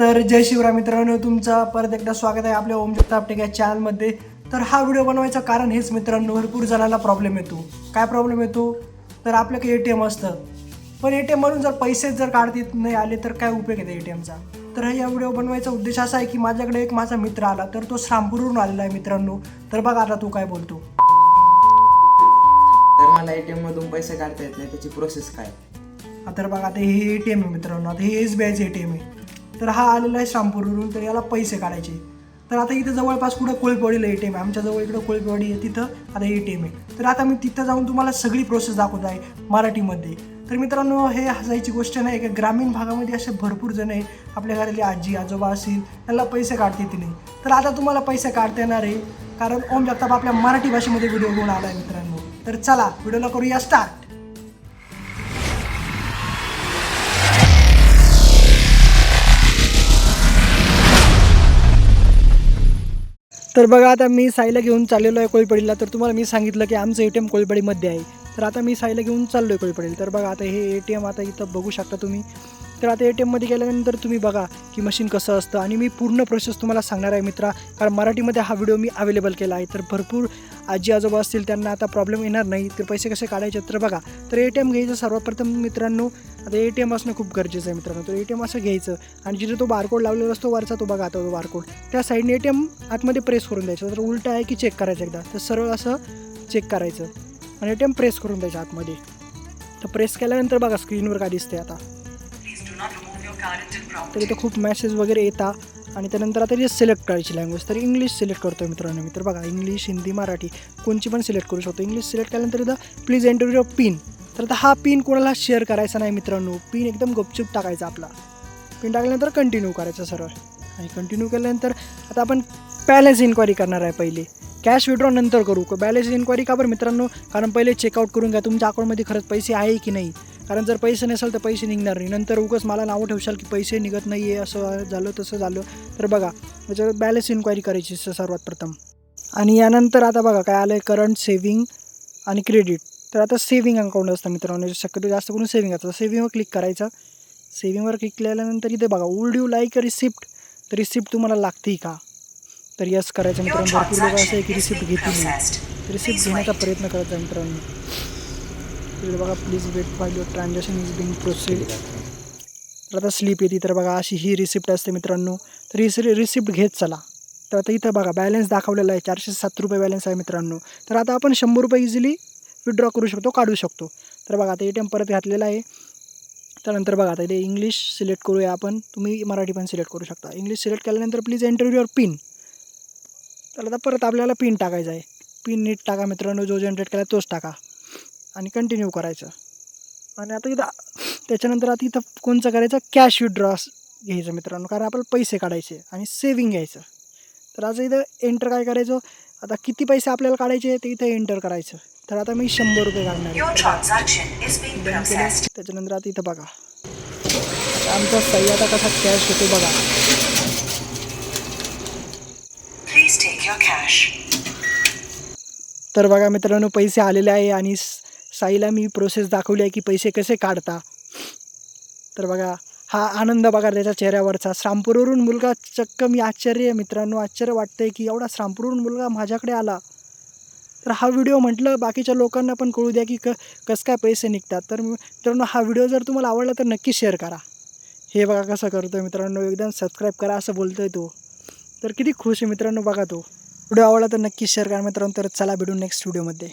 तर जय शिवराय मित्रांनो तुमचं परत एकदा स्वागत आहे आपल्या ओम जगताप टेक या चॅनलमध्ये तर हा व्हिडिओ बनवायचं कारण हेच मित्रांनो भरपूर जणांना प्रॉब्लेम येतो. काय प्रॉब्लेम येतो? तर आपल्याकडे ए टी एम असतं. पण ए टी एममधून जर पैसे जर काढता येत नाही आले तर काय उपयोग आहे ए टी एमचा तर हा या व्हिडिओ बनवायचा उद्देश असा आहे की माझ्याकडे एक माझा मित्र आला तर तो श्रामपूरवरून आलेला आहे मित्रांनो. तर बघा आता तू काय बोलतो. तर मला एटीएम मधून पैसे काढता येत नाही त्याची प्रोसेस काय? आता बघा आता हे ए टी एम आहे मित्रांनो. आता हे एस बी आयचं ए टी एम आहे. तर हा आलेला आहे श्रामपूरवरून तर याला पैसे काढायचे. तर आता इथं जवळपास कुठं कोळीपवाडीला ए टी एम आहे. आमच्याजवळ इकडं कोळीपवाडी आहे तिथं आता ए टी एम आहे. तर आता मी तिथं जाऊन तुम्हाला सगळी प्रोसेस दाखवत आहे मराठीमध्ये. तर मित्रांनो हे हसायची गोष्ट नाही की ग्रामीण भागामध्ये असे भरपूर जण आहे. आपल्या घरातले आजी आजोबा असतील त्यांना पैसे काढता येते नाही. तर आता तुम्हाला पैसे काढता येणार आहे कारण ओम जगताप आपल्या मराठी भाषेमध्ये व्हिडिओ घेऊन आला आहे मित्रांनो. तर चला व्हिडिओला करूया स्टार्ट तर बघा आता मी साईला घेऊन चाललेलो आहे कोळीपडीला. तर तुम्हाला मी सांगितलं की आमचं ए टी एम कोळीपडीमध्ये आहे. तर आता मी साईला घेऊन चाललो आहे कोळीपडीला. तर बघा आता हे ए टी एम आता इथं बघू शकता तुम्ही. तर आता ए टी एममध्ये गेल्यानंतर तुम्ही बघा की मशीन कसं असतं आणि मी पूर्ण प्रोसेस तुम्हाला सांगणार आहे मित्रा. कारण मराठीमध्ये हा व्हिडिओ मी अवेलेबल केला आहे. तर भरपूर आजी आजोबा असतील त्यांना आता प्रॉब्लेम येणार नाही. तर पैसे कसे काढायचे तर बघा. तर ए टी एम घ्यायचं सर्वप्रथम मित्रांनो आता ए टी एम असणं खूप गरजेचं आहे मित्रांनो. तर ए टी एम असं घ्यायचं आणि जिथे तो बारकोड लावलेला असतो वरचा तो बघा आता तो बारकोड त्या साईडने ए टी एम आतमध्ये प्रेस करून द्यायचं. तर उलटं आहे की चेक करायचं एकदा. तर सरळ असं चेक करायचं. आणि ए टी एम प्रेस करून द्यायचं आतमध्ये. तर प्रेस केल्यानंतर बघा स्क्रीनवर काय दिसते आता. तर इथं खूप मॅसेज वगैरे येतात आणि त्यानंतर आता सिलेक्ट करायची लँग्वेज तर इंग्लिश सिलेक्ट करतो मित्रांनो मी. तर बघा इंग्लिश हिंदी मराठी कोणची पण सिलेक्ट करू शकतो. इंग्लिश सिलेक्ट केल्यानंतर इथं प्लीज एंटर युअर पिन तर आता हा पिन कोणाला शेअर करायचा नाही मित्रांनो. पिन एकदम गपचूप टाकायचा आपला. पिन टाकल्यानंतर कंटिन्यू करायचं सरळ. आणि कंटिन्यू केल्यानंतर आता आपण बॅलन्स इन्क्वायरी करणार आहे पहिले. कॅश विड्रॉ नंतर करू. बॅलन्स इन्क्वायरी का बरं मित्रांनो? कारण पहिले चेकआउट करून घ्या. तुमच्या अकाउंटमध्ये खरंच पैसे आहे की नाही? कारण जर पैसे नसेल तर पैसे निघणार नाही. नंतर उगाच मला नावं ठेवशाल की पैसे निघत नाही आहे असं झालं तसं झालं. तर बघा त्याच्यावर बॅलन्स इन्क्वायरी करायची सर्वात प्रथम. आणि यानंतर आता बघा काय आलं आहे करंट सेविंग आणि क्रेडिट तर आता सेविंग अकाउंट असतं मित्रांनो शक्यतो जास्त करून सेविंग असतं. सेविंगवर क्लिक करायचं. सेविंगवर क्लिक केल्यानंतर इथे बघा would you like a receipt तर रिसिप्ट तुम्हाला लागते का? तर यस करायचं मित्रांनो. भरपूर लोक असं आहे की रिसिप्ट घेतील. रिसिप्ट घेण्याचा प्रयत्न करत आहे मित्रांनो. तिकडे बघा please wait for your transaction is being proceed तर आता स्लिप येते तर बघा अशी ही रिसिप्ट असते मित्रांनो. तर ही रिसिप्ट घेत चला. तर आता इथं बघा बॅलन्स दाखवलेला आहे चारशे सात रुपये बॅलन्स आहे मित्रांनो. तर आता आपण शंभर रुपये इझिली विड्रॉ करू शकतो काढू शकतो. तर बघा आता ए टी एम परत घातलेला आहे. त्यानंतर बघा आता इथे इंग्लिश सिलेक्ट करूया आपण. तुम्ही मराठी पण सिलेक्ट करू शकता. इंग्लिश सिलेक्ट केल्यानंतर प्लीज एंटर युअर पिन तर आता परत आपल्याला पिन टाकायचा आहे. पिन नीट टाका मित्रांनो जो जनरेट केला तोच टाका. आणि कंटिन्यू करायचं. आणि आता इथं त्याच्यानंतर आता इथं कोणचं करायचं? कॅश विड्रॉ घ्यायचं मित्रांनो. कारण आपल्याला पैसे काढायचे आणि सेविंग घ्यायचं. तर आता इथं एंटर काय करायचं? आता किती पैसे आपल्याला काढायचे? ते इथं एंटर करायचं. तर आता मी शंभर रुपये काढणार. त्याच्यानंतर आता इथं बघा. आमचा सही आता कसा कॅश होतो बघा. तर बघा मित्रांनो पैसे आलेले आहे आणि साईला मी प्रोसेस दाखवली आहे की पैसे कसे काढता. तर बघा हा आनंद बघा त्याच्या चेहऱ्यावरचा. श्रामपूरवरून मुलगा चक्क मी आश्चर्य मित्रांनो. आश्चर्य वाटतंय की एवढा श्रामपूरवरून मुलगा माझ्याकडे आला. तर हा व्हिडिओ म्हटलं बाकीच्या लोकांना पण कळू द्या की क कसं काय पैसे निघतात. तर मित्रांनो हा व्हिडिओ जर तुम्हाला आवडला तर नक्की शेअर करा. हे बघा कसं करतो आहे मित्रांनो एकदम सबस्क्राईब करा असं बोलतोय तो. तर किती खुश आहे मित्रांनो बघा तो. व्हिडिओ आवडला तर नक्की शेअर करा मित्रांनो. तर चला भेटू नेक्स्ट व्हिडिओमध्ये